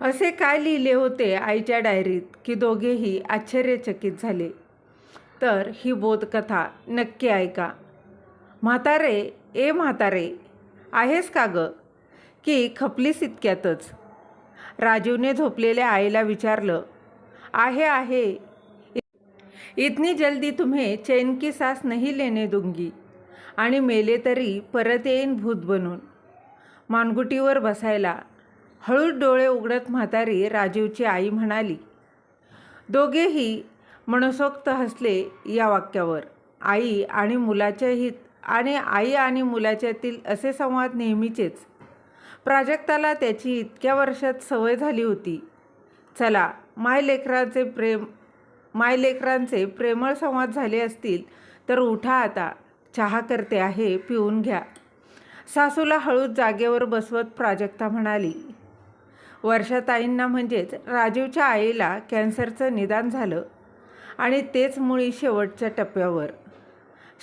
असे काय लिहिले होते आईच्या डायरीत की दोघेही आश्चर्यचकित झाले? तर ही बोधकथा नक्की ऐका. म्हातारे ए म्हातारे आहेस का ग? की खपलीस इतक्यातच? राजीवने झोपलेल्या आईला विचारलं आहे आहे. इतनी जल्दी तुम्ही चैन की सास नहीं लेने दूंगी आणि मेले तरी परत येईन भूत बनून. मानगुटीवर बसायला हळूच डोळे उघडत म्हातारी राजीवची आई म्हणाली दोघेही मनसोक्त हसले या वाक्यावर. आई आणि मुलाच्या हित आणि आई आणि मुलाच्यातील असे संवाद नेहमीचेच. प्राजक्ताला त्याची इतक्या वर्षात सवय झाली होती. चला माय लेकरांचे प्रेम माय लेकरांचे प्रेमळ संवाद झाले असतील तर उठा आता चहा करते आहे पिऊन घ्या. सासूला हळूच जागेवर बसवत प्राजक्ता म्हणाली वर्षाताईंना म्हणजेच राजीवच्या आईला कॅन्सरचं निदान झालं आणि तेच मुळी शेवटच्या टप्प्यावर.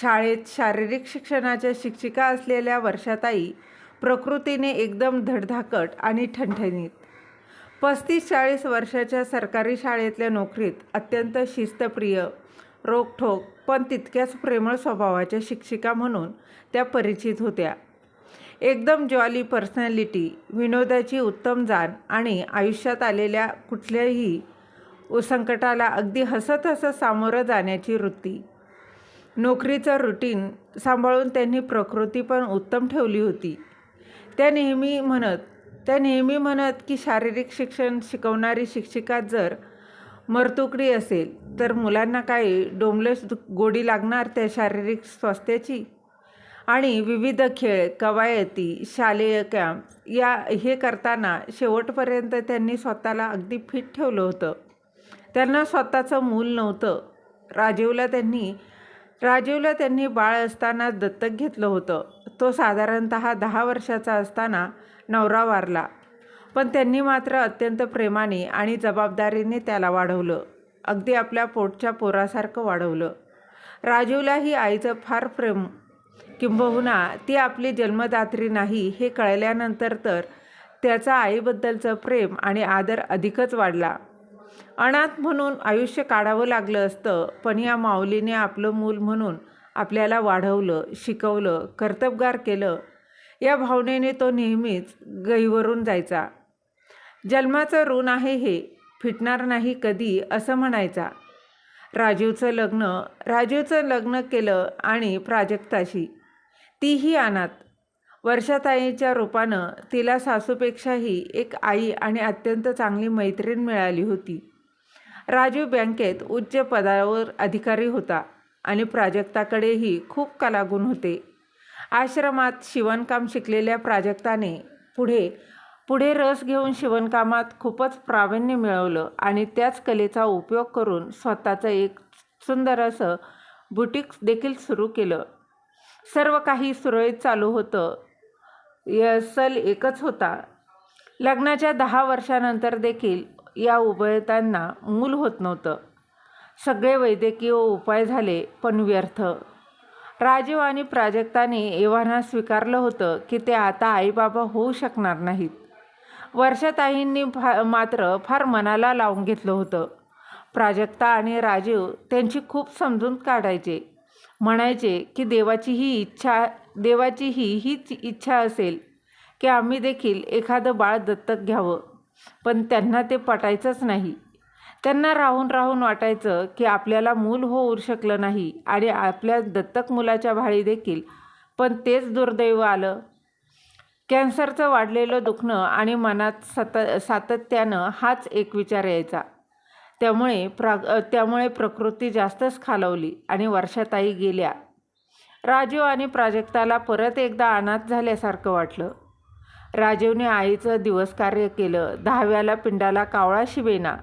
शाळेत शारीरिक शिक्षणाच्या शिक्षिका असलेल्या वर्षाताई प्रकृतीने एकदम धडधाकट आणि ठणठणीत. पस्तीस चाळीस वर्षाच्या सरकारी शाळेतल्या नोकरीत अत्यंत शिस्तप्रिय रोखठोक पण तितक्याच प्रेमळ स्वभावाच्या शिक्षिका म्हणून त्या परिचित होत्या. एकदम जॉली पर्सनॅलिटी विनोदाची उत्तम जाण आणि आयुष्यात आलेल्या कुठल्याही संकटाला अगदी हसत हसत सामोरं जाण्याची वृत्ती. नोकरीचं रुटीन सांभाळून त्यांनी प्रकृती पण उत्तम ठेवली होती. त्या नेहमी म्हणत त्या नेहमी म्हणत की शारीरिक शिक्षण शिकवणारी शिक्षिका जर मरतुकडी असेल तर मुलांना काही डोमलेस गोडी लागणार त्या शारीरिक स्वास्थ्याची? आणि विविध खेळ कवायती शालेय कॅम्प या हे करताना शेवटपर्यंत त्यांनी स्वतःला अगदी फिट ठेवलं होतं. त्यांना स्वतःचं मूल नव्हतं. राजीवला त्यांनी राजीवला त्यांनी बाळ असताना दत्तक घेतलं होतं. तो साधारणत दहा वर्षाचा असताना नवरा वारला. पण त्यांनी मात्र अत्यंत प्रेमाने आणि जबाबदारीने त्याला वाढवलं. अगदी आपल्या पोटच्या पोरासारखं वाढवलं. राजीवलाही आईचं फार प्रेम किंबहुना ती आपली जन्मदात्री नाही हे कळल्यानंतर तर त्याचा आईबद्दलचं प्रेम आणि आदर अधिकच वाढला. अनाथ म्हणून आयुष्य काढावं लागलं असतं पण या माऊलीने आपलं मूल म्हणून आपल्याला वाढवलं शिकवलं कर्तबगार केलं. या भावनेने तो नेहमीच गहीवरून जायचा. जन्माचं ऋण आहे हे फिटणार नाही कधी असं म्हणायचा. राजीवचं लग्न राजीवचं लग्न केलं आणि प्राजक्ताशी. तीही अनाथ. वर्षाताईच्या रूपानं तिला सासूपेक्षाही एक आई आणि अत्यंत चांगली मैत्रीण मिळाली होती. राजीव बँकेत उच्च पदावर अधिकारी होता आणि प्राजक्ताकडेही खूप कलागुण होते. आश्रमात शिवणकाम शिकलेल्या प्राजक्ताने पुढे पुढे रस घेऊन शिवणकामात खूपच प्रावीण्य मिळवलं आणि त्याच कलेचा उपयोग करून स्वतःचं एक सुंदर असं बुटीक देखील सुरू केलं. सर्व काही सुरळीत चालू होतं. सल एकच होता. लग्नाच्या दहा वर्षानंतर देखील या उभयतांना मूल होत नव्हतं. सगळे वैद्यकीय उपाय झाले पण व्यर्थ. राजीव आणि प्राजक्ताने एव्हाना स्वीकारलं होतं की ते आता आईबाबा होऊ शकणार नाहीत. वर्षाताईंनी फा मात्र फार मनाला लावून घेतलं होतं. प्राजक्ता आणि राजीव त्यांची खूप समजून काढायचे. म्हणायचे की देवाची ही इच्छा देवाची ही हीच इच्छा असेल की आम्ही देखील एखादं बाळ दत्तक घ्यावं. पण त्यांना ते पटायचंच नाही. त्यांना राहून राहून वाटायचं की आपल्याला मूल होऊ शकलं नाही आणि आपल्या दत्तक मुलाच्या भाळी देखील. पण तेच दुर्दैव आलं. कॅन्सरचं वाढलेलं दुखणं आणि मनात सत सातत्यानं हाच एक विचार यायचा. त्यामुळे प्रा त्यामुळे प्रकृती जास्तच खालवली आणि वर्षाताई गेल्या. राजीव आणि प्राजक्ताला परत एकदा अनाथ झाल्यासारखं वाटलं. राजीवने आईचं दिवस कार्य केलं दहाव्याला पिंडाला कावळा शिवेना.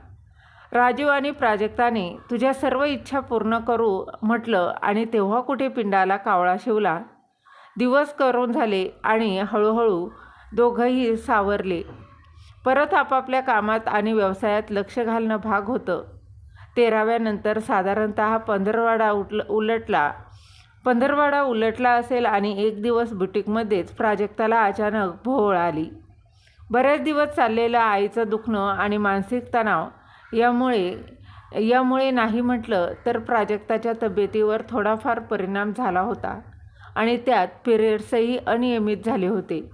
राजीव आणि प्राजक्ताने तुझ्या सर्व इच्छा पूर्ण करू म्हटलं आणि तेव्हा कुठे पिंडाला कावळा शिवला? दिवस करून झाले आणि हळूहळू दोघंही सावरले. परत आपापल्या कामात आणि व्यवसायात लक्ष घालणं भाग होतं. तेराव्यानंतर साधारणत पंधरवाडा उटल उलटला. पंधरवाडा उलटला असेल आणि एक दिवस बुटीकमध्येच प्राजक्ताला अचानक भोवळ आली. बरेच दिवस चाललेलं आईचं दुखणं आणि मानसिक तणाव यामुळे यामुळे नाही म्हटलं तर प्राजक्ताच्या तब्येतीवर थोडाफार परिणाम झाला होता. आणि त्यात पिरियड्सही अनियमित झाले होते.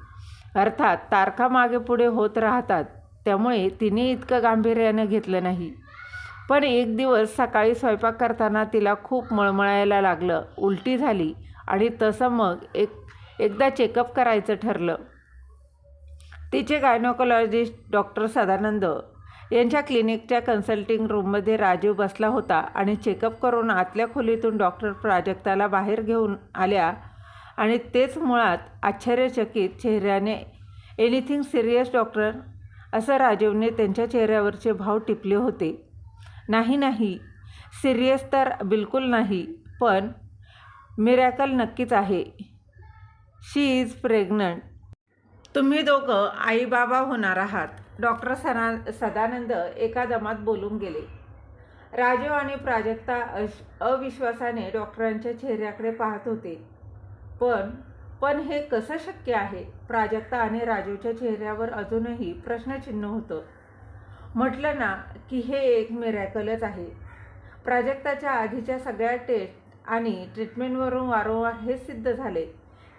अर्थात तारखा मागे पुढे होत राहतात त्यामुळे तिने इतकं गांभीर्यानं घेतलं नाही. पण एक दिवस सकाळी स्वयंपाक करताना तिला खूप मळमळायला लागलं उलटी झाली आणि तसं मग एक एकदा चेकअप करायचं ठरलं. तिचे गायनोकॉलॉजिस्ट डॉक्टर सदानंद यांच्या क्लिनिकच्या कन्सल्टिंग रूममध्ये राजीव बसला होता आणि चेकअप करून आतल्या खोलीतून डॉक्टर प्राजक्ताला बाहेर घेऊन आल्या आणि तेच मुळात आश्चर्यचकित चेहऱ्याने एनिथिंग सिरियस डॉक्टर? असं राजीवने त्यांच्या चेहऱ्यावरचे भाव टिपले होते. नाही नाही सिरियस तर बिलकुल नाही पण मिरॅकल नक्कीच आहे. She is pregnant. तुम्ही दोघं आई बाबा होणार आहात. डॉक्टर सना सदानंद एका दमात बोलून गेले. राजीव आणि प्राजक्ता अश अविश्वासाने डॉक्टरांच्या चेहऱ्याकडे पाहत होते. पण पण हे कसं शक्य आहे? प्राजक्ता आणि राजीवच्या चेहऱ्यावर अजूनही प्रश्नचिन्ह होतं. म्हटलं ना की हे एक मिरॅकलच आहे. प्राजक्ताच्या आधीच्या सगळ्या टेस्ट आणि ट्रीटमेंटवरून वारंवार हे सिद्ध झाले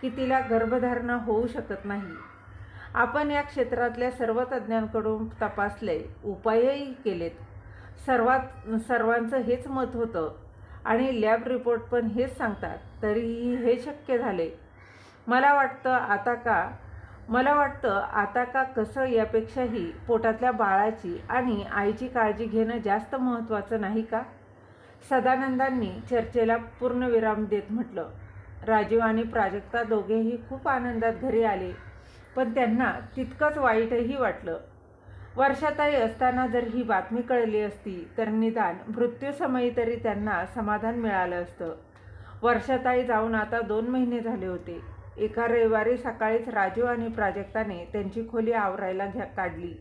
की तिला गर्भधारणा होऊ शकत नाही. आपण या क्षेत्रातल्या सर्व तज्ज्ञांकडून तपासले उपायही केलेत. सर्वात सर्वांचं हेच मत होतं आणि लॅब रिपोर्ट पण हेच सांगतात तरीही हे शक्य झाले. मला वाटतं आता का मला वाटतं आता का कसं यापेक्षाही पोटातल्या बाळाची आणि आईची काळजी घेणं जास्त महत्त्वाचं नाही का? सदानंदांनी चर्चेला पूर्णविराम देत म्हटलं. राजीव आणि प्राजक्ता दोघेही खूप आनंदात घरी आले. पण त्यांना तितकंच वाईटही वाटलं. वर्षाताई असताना जर ही बातमी कळली असती तर निदान मृत्यूसमयी तरी त्यांना समाधान मिळालं असतं. वर्षाताई जाऊन आता दोन महिने झाले होते. एका रविवारी सकाळीच राजीव आणि प्राजक्ताने त्यांची खोली आवरायला घ्या काढली.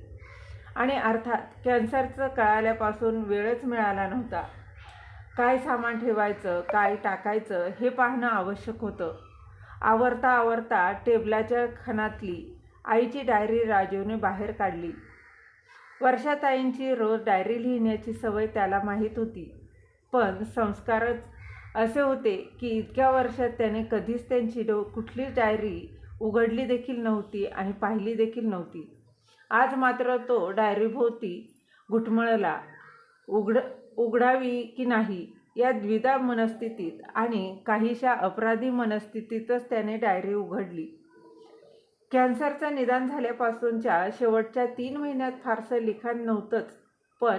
आणि अर्थात कॅन्सरचं कळाल्यापासून वेळच मिळाला नव्हता. काय सामान ठेवायचं काय टाकायचं हे पाहणं आवश्यक होतं. आवरता आवरता टेबलाच्या खणातली आईची डायरी राजीवने बाहेर काढली. वर्षाताईंची रोज डायरी लिहिण्याची सवय त्याला माहीत होती. पण संस्कारच असे होते की इतक्या वर्षात त्याने कधीच त्यांची डो कुठलीच डायरी उघडली देखील नव्हती आणि पाहिली देखील नव्हती. आज मात्र तो डायरीभोवती घुटमळला उघड उघडावी की नाही? या द्विधा मनस्थितीत आणि काहीशा अपराधी मनस्थितीतच त्याने डायरी उघडली. कॅन्सरचं निदान झाल्यापासूनच्या शेवटच्या तीन महिन्यात फारसं लिखाण नव्हतंच पण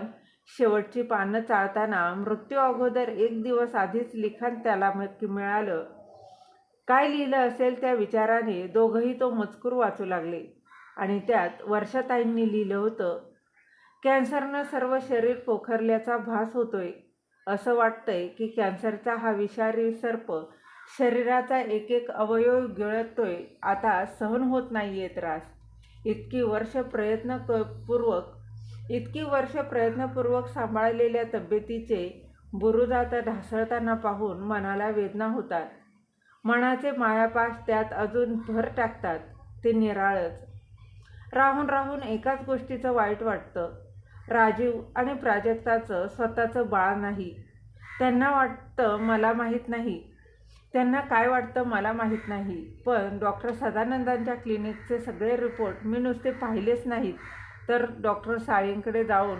शेवटची पानं चाळताना मृत्यू अगोदर एक दिवस आधीच लिखाण त्याला मिळालं. काय लिहिलं असेल त्या विचाराने दोघंही तो मजकूर वाचू लागले आणि त्यात वर्षाताईंनी लिहिलं होतं कॅन्सरनं सर्व शरीर पोखरल्याचा भास होतोय. असं वाटतंय की कॅन्सरचा हा विषारी सर्प शरीराचा एक एक अवयव गिळतोय आता सहन होत नाही आहे त्रास. इतकी वर्ष प्रयत्न क पूर्वक इतकी वर्ष प्रयत्नपूर्वक सांभाळलेल्या तब्येतीचे बुरुजाता ढासळताना पाहून मनाला वेदना होतात. मनाचे मायापास त्यात अजून भर टाकतात ते निराळच. राहून राहून एकाच गोष्टीचं वाईट वाटतं. राजीव आणि प्राजक्ताचं स्वतःचं बाळ नाही. त्यांना वाटतं मला माहीत नाही. त्यांना काय वाटतं मला माहीत नाही. पण डॉक्टर सदानंदांच्या क्लिनिकचे सगळे रिपोर्ट मी नुसते पाहिलेच नाहीत. तर डॉक्टर साळींकडे जाऊन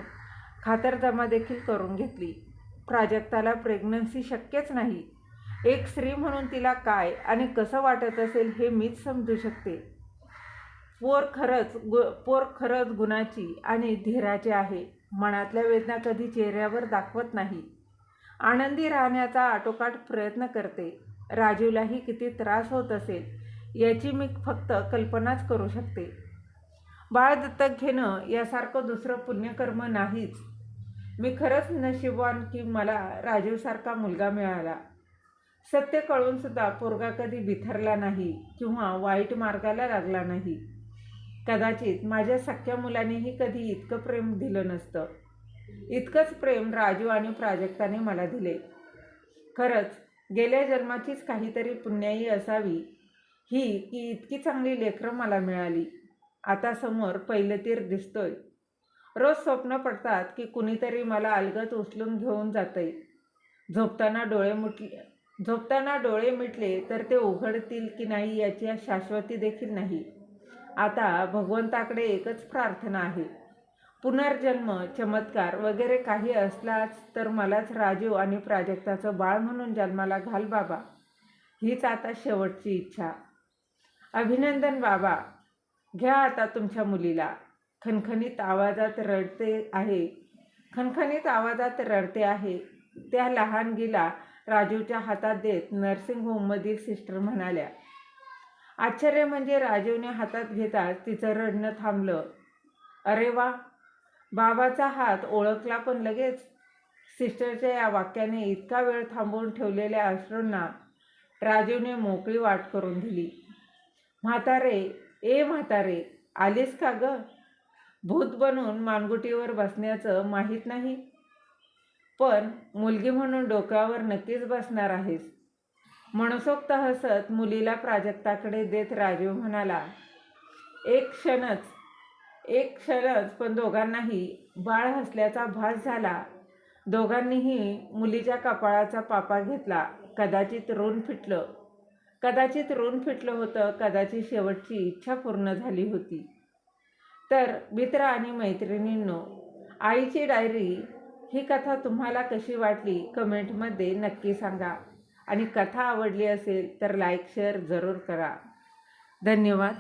खातरजमा देखील करून घेतली. प्राजक्ताला प्रेग्नन्सी शक्यच नाही. एक स्त्री म्हणून तिला काय आणि कसं वाटत असेल हे मीच समजू शकते. पोर खरंच गु पोर खरंच गुणाची आणि धीराची आहे. मनातल्या वेदना कधी चेहऱ्यावर दाखवत नाही. आनंदी राहण्याचा आटोकाट प्रयत्न करते. राजीवलाही किती त्रास होत असेल याची मी फक्त कल्पनाच करू शकते. बाळ दत्तक घेणं यासारखं दुसरं पुण्यकर्म नाहीच. मी खरंच नशीबवान की मला राजीवसारखा मुलगा मिळाला. सत्य कळूनसुद्धा पोरगा कधी बिथरला नाही किंवा वाईट मार्गाला लागला नाही. कदाचित माझ्या सख्ख्या मुलानेही कधी इतकं प्रेम दिलं नसतं. इतकंच प्रेम राजू आणि प्राजक्ताने मला दिले. खरंच गेल्या जन्माचीच काहीतरी पुण्याई असावी ही की इतकी चांगली लेकरं मला मिळाली. आता समोर पहिलं तीर दिसतोय. रोज स्वप्न पडतात की कुणीतरी मला अलगत उचलून घेऊन जातंय. झोपताना डोळे मुटले झोपताना डोळे मिटले तर ते उघडतील की नाही याची शाश्वती देखील नाही. आता भगवंताकडे एकच प्रार्थना आहे. पुनर्जन्म चमत्कार वगैरे काही असलाच तर मलाच राजीव आणि प्राजक्ताचं बाळ म्हणून जन्माला घाल बाबा. हीच आता शेवटची इच्छा. अभिनंदन बाबा. घ्या आता तुमच्या मुलीला. खणखणीत आवाजात रडते आहे. खणखणीत आवाजात रडते आहे. त्या लहानगीला राजीवच्या हातात देत नर्सिंग होममधील सिस्टर म्हणाल्या आश्चर्य म्हणजे राजीवने हातात घेताच तिचं रडणं थांबलं. अरे वा बाबाचा हात ओळखला पण लगेच. सिस्टरच्या या वाक्याने इतका वेळ थांबवून ठेवलेल्या अश्रूंना राजीवने मोकळी वाट करून दिली. म्हातारे ए म्हातारे आलीस का ग? भूत बनून मानगुटीवर बसण्याचं माहीत नाही. पण मुलगी म्हणून डोक्यावर नक्कीच बसणार आहेस. मनसोक्त हसत मुलीला प्राजक्ताकडे देत राजीव म्हणाला एक क्षणच एक क्षणच पण दोघांनाही बाळ हसल्याचा भास झाला. दोघांनीही मुलीच्या कपाळाचा पापा घेतला. कदाचित ऋण फिटलं. कदाचित ऋण फिटलं होतं कदाचित शेवटची इच्छा पूर्ण झाली होती. तर मित्र आणि मैत्रिणींनो आईची डायरी ही कथा तुम्हाला कशी वाटली कमेंटमध्ये नक्की सांगा. आणि कथा आवडली असेल तर लाईक शेअर जरूर करा. धन्यवाद.